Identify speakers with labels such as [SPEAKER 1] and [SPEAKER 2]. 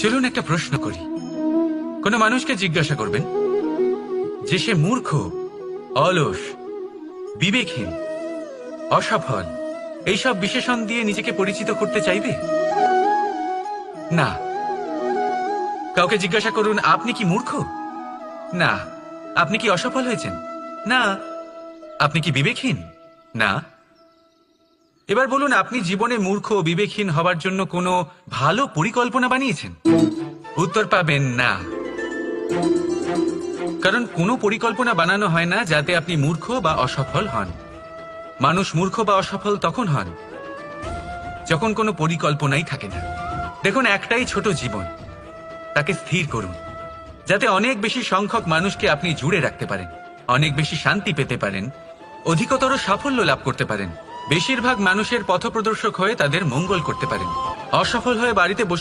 [SPEAKER 1] চলুন একটা প্রশ্ন করি। কোন মানুষকে জিজ্ঞাসা করবেন, যে সে মূর্খ, অলস, বিবেকহীন, অসফল, এইসব বিশেষণ দিয়ে নিজেকে পরিচিত করতে চাইবে? না। কাউকে জিজ্ঞাসা করুন, আপনি কি মূর্খ? না। আপনি কি অসফল হয়েছেন? না। আপনি কি বিবেকহীন? না। এবার বলুন, আপনি জীবনে মূর্খ বিবেকহীন হবার জন্য কোনো ভালো পরিকল্পনা বানিয়েছেন? উত্তর পাবেন না। কারণ কোনো পরিকল্পনা বানানো হয় না যাতে আপনি মূর্খ বা অসফল হন। মানুষ মূর্খ বা অসফল তখন হন যখন কোনো পরিকল্পনাই থাকে না। দেখুন, একটাই ছোট জীবন। তাকে স্থির করুন, যাতে অনেক বেশি সংখ্যক মানুষকে আপনি জুড়ে রাখতে পারেন, অনেক বেশি শান্তি পেতে পারেন, অধিকতর সাফল্য লাভ করতে পারেন। বেশিরভাগ মানুষের পথপ্রদর্শক হয়ে তাদের মঙ্গল করতে পারেন। অসফল হয়ে বাড়িতে বসে